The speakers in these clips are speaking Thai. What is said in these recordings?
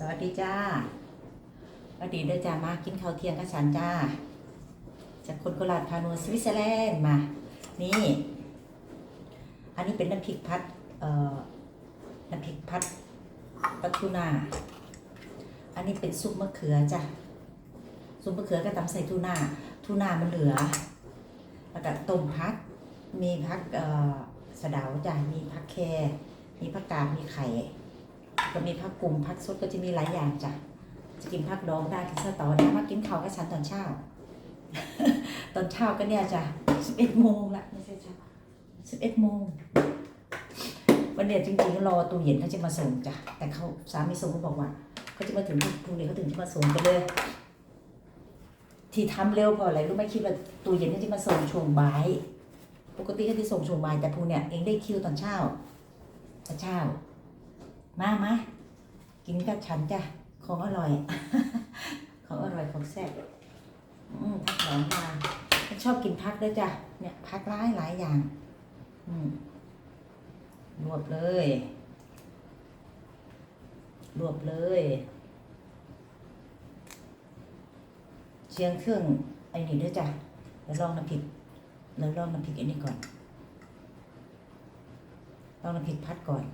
สวัสดีจ้าสวัสดีเด้อจ้ามากินข้าวเที่ยงกับฉันจ้า จากคนโคราชพานวสวิตเซอร์แลนด์มา นี่ อันนี้เป็นน้ำพริกพัดเอ่อน้ำพริกพัดปลาทูน่าอันนี้เป็นซุปมะเขือจ้ะ ซุปมะเขือก็ตำใส่ทูน่าทูน่ามันเหลือ แล้วก็ต้มพัก มีพักเอ่อสะเดาจ้ะ มีพักแครมีผักกาดมีไข่ ก็มีผักกลุ่มผักสดก็จะมีหลายอย่างจ้ะจะกินผักดองได้กินสตอได้มากินข้าวกับฉันตอนเช้า ตอนเช้าก็เนี่ยจ้ะสิบเอ็ดโมงละไม่ใช่จ้ะสิบเอ็ดโมงวันเนี้ยจริงๆรอตู้เย็นเขาจะมาส่งจ้ะแต่เขาสามีส่งเขาบอกว่าเขาจะมาถึงพรุ่งนี้เขาถึงจะมาส่งกันเลย ที่ทำเร็วพราะอะไรรู้ไหมคิดว่าตู้เย็นเขาจะมาส่งช่วงบ่ายปกติเขาจะส่งช่วงบ่ายแต่พรุ่งเนี้ยเองได้คิวตอนเช้าตอนเช้า มามากินกับฉันจ้ะ ของอร่อย ของอร่อยของแซ่บอืมพักหอมมาชอบกินพักด้วยจ้ะ เนี่ยพักหลายหลายอย่าง อืมรวบเลย รวบเลยเชียงเครื่องไอ้นี่ด้วยจ้ะแล้วลองน้ำพริกแล้วลองน้ำพริกไอ้นี่ก่อนลองน้ำพริกพัดก่อน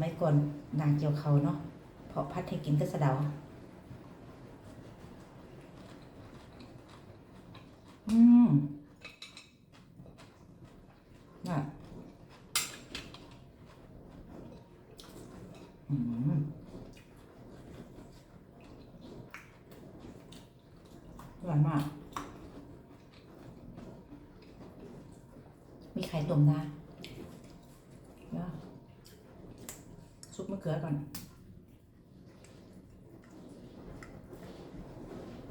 สมัยก่อนนางเจียวเขาเนาะเพราะพัดให้กินก็สะเดาอืมน่ะอืมอร่อยมาก มีไข่ต้มนะเดี๋ยว ลือก่อน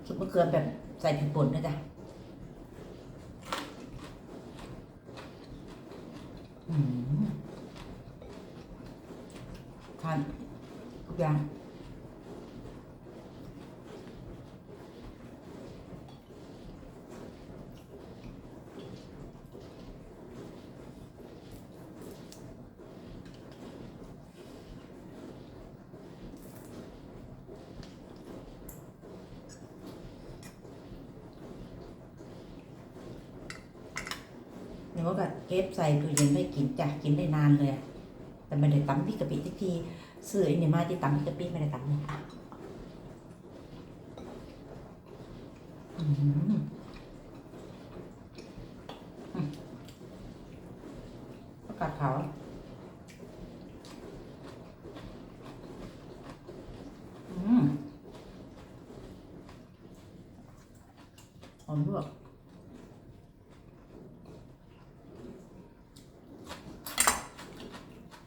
ซุปมะเขือแบบใส่ผิดป่นนะจ๊ะอืมทานทุกอย่าง หนูก็เก็บใส่ตู้เย็นไม่กินจ้ะกินได้นานเลย แต่ไม่ได้ตำพริกกะปิทุกทีซื้อไอ้นี่มาที่ตำพริกกะปิไม่ได้ตำเลยอะอืมผักกาดขาวอืมหอมด้วย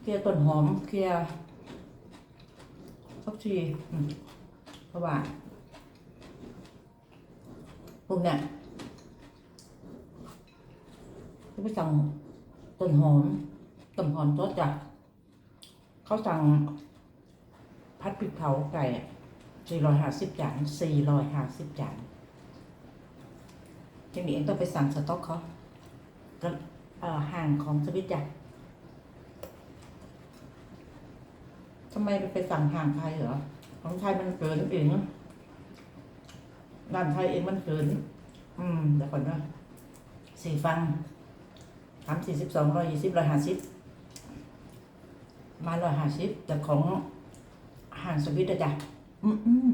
เค ลียต้นหอมเคลียร์พักชีเพราะว่าพวกเนี้ยเขาไปสั่งต้นหอมต้นหอมสดจ้ะเขาสั่งพัดพริกเผาไก่สี่ร้อยห้าสิบจานสี่ร้อยห้าสิบจานทีนี้เองต้องไปสั่งสต๊อกเขาก็ห่างของสวิตจ้ะ ทำไมไปสั่งห่างไทยเหรอ ของไทยมันเกินเองร้านไทยเองมันเกิน อืมเดี๋ยวก่อนนะสี่ฟังสามสี่สิบสองร้อยยี่สิบร้อยห้าสิบมาร้อยห้าสิบแต่ของห่างสวิตอะจ้ะอืมอืม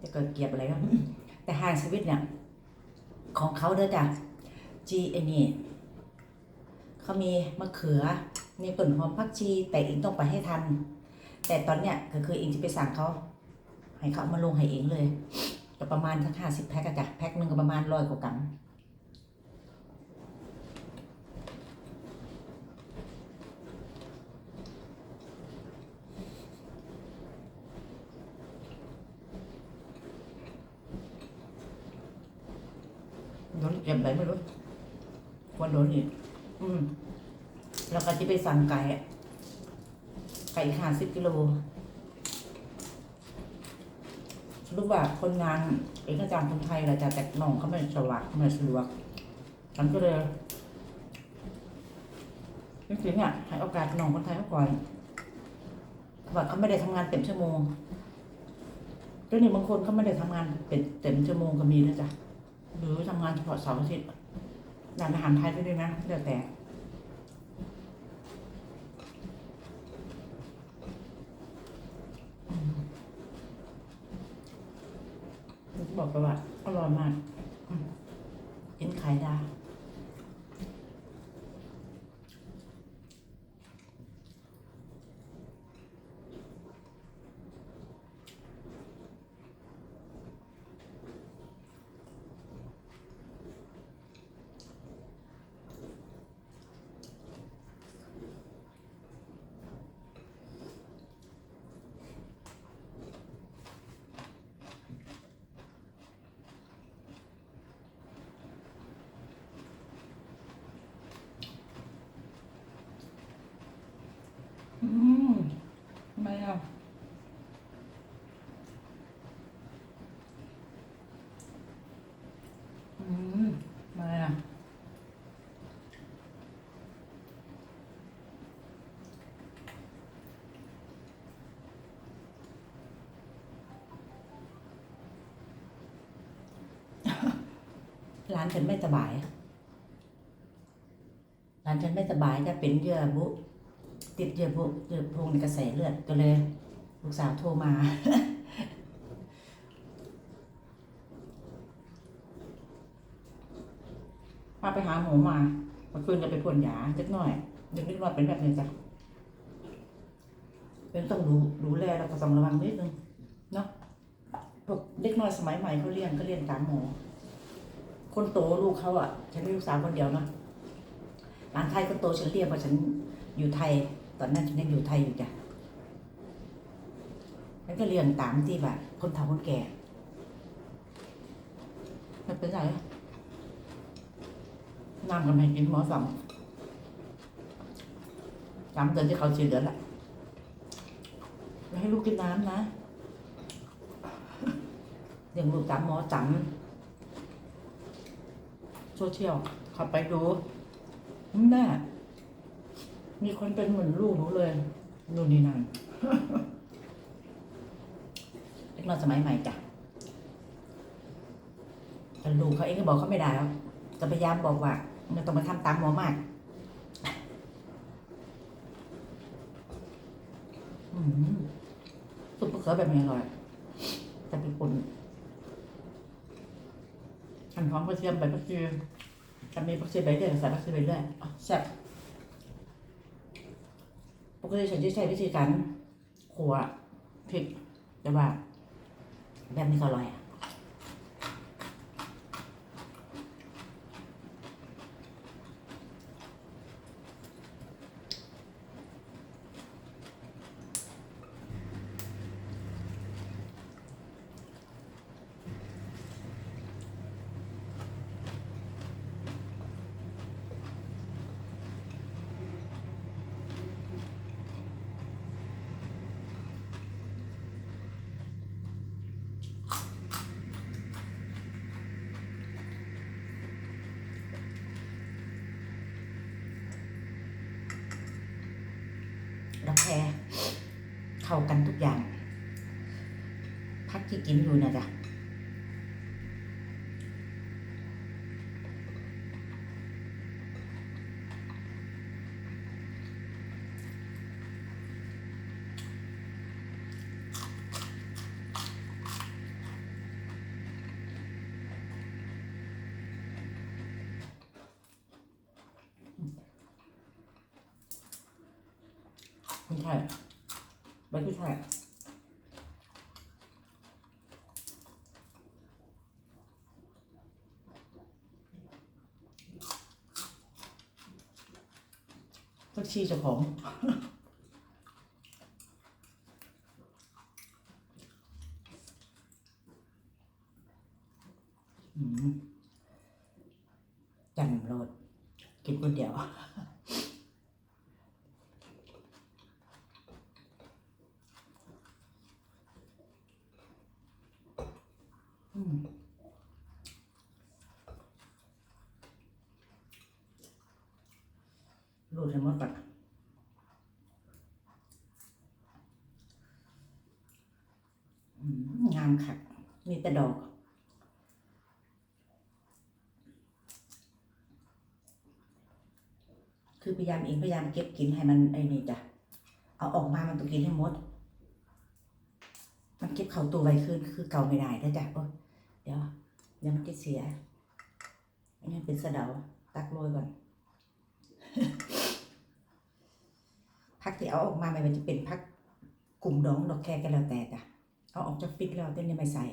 จะเกิดเกียบอะไรครับแต่ห่างสวิตเนี่ย ของเขาเด้อจ้ะ G ไอ้นี่ เขามีมะเขือ มีต้นหอมผักชี แต่เองต้องไปให้ทัน แต่ตอนเนี้ยก็คือเองจะไปสั่งเขาให้เขามาลงให้เองเลยก็ประมาณสักห้าสิบแพ็คอะจ้ะแพ็คหนึ่งก็ประมาณร้อยกว่ากรัมโดนเก็บอะไรไม่รู้วันโดนอีก อืมแล้วก็จะไปสั่งไก่อะไก่ห้าสิบกิโลรู้ว่าคนงานเอกจ้างคนไทยแหละจะแต่น้องเขาไม่สะดวกไม่สะดวกฉันก็เลยจริงอะให้โอกาสน้องคนไทยเขาก่อนว่าเขาไม่ได้ทำงานเต็มชั่วโมงดี๋ยนี้บางคนเขาไม่ได้ทำงานเป็นเต็มชั่วโมงก็มีนะจ๊ะหรือทำงานเฉพาะเสาร์อาทิตย์ ร้านอาหารไทยก็ได้นะแล้วแต่บอกไปว่าอร่อยมากอืมกินไข่ดาวอืมไม่เอาอืมไม่อะร้านฉันไม่สบายร้านฉันไม่สบายจะเป็นเยื่อบุติดเยื่อบุเยื่อพงในกระแสเลือดก็เลย ลูกสาวโทรมาพาไปหาหมอมาเมื่อคืนจะไปพ่นยาเล็กน้อยเด็กนิดน้อยเป็นแบบนี้จ้ะเป็นต้องดูดูแลแล้วก็ต้องระวังนิดนึงเนาะพวกเด็กน้อยสมัยใหม่เขาเรียนก็เรียนตามหมอ คนโตลูกเขาอะ ฉันมีลูกสาวคนเดียวเนาะหลานไทยคนโตฉันเรียกว่าฉันอยู่ไทย ตอนนั้นฉันยังอยู่ไทยอยู่จ้ะแล้วก็เรียนตามที่แบบคนเฒ่าคนแก่ไม่เป็นไรน้ำกันให้กินหมอสั่งจำเดือนที่เขาฉีดเดือนแหละไม่ให้ลูกกินน้ำนะเดี๋ยวลูกจำหมอจำ โซเชียลขับไปดูแม่มีคนเป็นเหมือนลูกหนูเลยนู่นนี่นั่นเล็กน้อยสมัยใหม่จ้ะแต่ลูกเขาเองก็บอกเขาไม่ได้แล้วก็พยายามบอกว่าไม่ต้องมาทำตามหมอมากอืมซุปมะเขือแบบนี้อร่อยแต่เป็นคน อันหอมกระเทียมใบผักชีจะมีผักชีใบเดียวใส่ผักชีใบเรื่อยอะแซ่บปกติฉันจะใช้วิธีการขัวพริกแต่ว่าแบบนี้ก็อร่อยอะ รักแครเข้ากันทุกอย่าง พักที่กินอยู่นะจ๊ะ ไม่ใช่ใบกุ้ยช่ายก็ชีเจ้าของ อืมจันโรดกินคนเดียว อืม รูดให้ให้หมดก่อนงามค่ะ มีแต่ดอกคือพยายามเองพยายามเก็บกินให้มันไอ้นี่จ้ะ เอาออกมามันต้องกินให้หมด มันเก็บเข่าตัวไวขึ้นคือเก่าไม่ได้นะจ๊ะโอ๊ย เดี๋ยวเดี๋ยวมันจะเสียอันนี้เป็นสะเดาตักโรยก่อนพักที่เอาออกมามันจะเป็นพักกลุ่มดองดอกแครกันแล้วแต่จ้ะเอาออกจากปิดแล้วเต้นยังไม่ใส่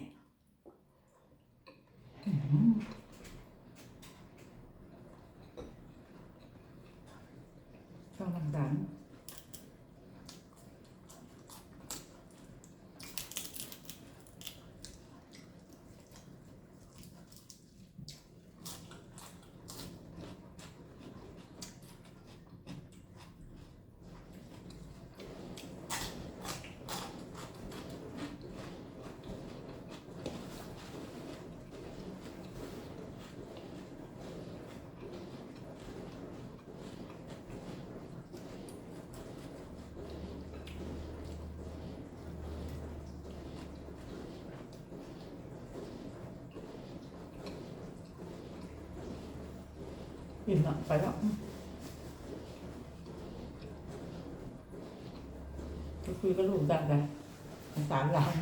อื้อหือช่องต่างๆ อิ่มละไปแล้วก็คุยกับลูกดังกันสามหลาน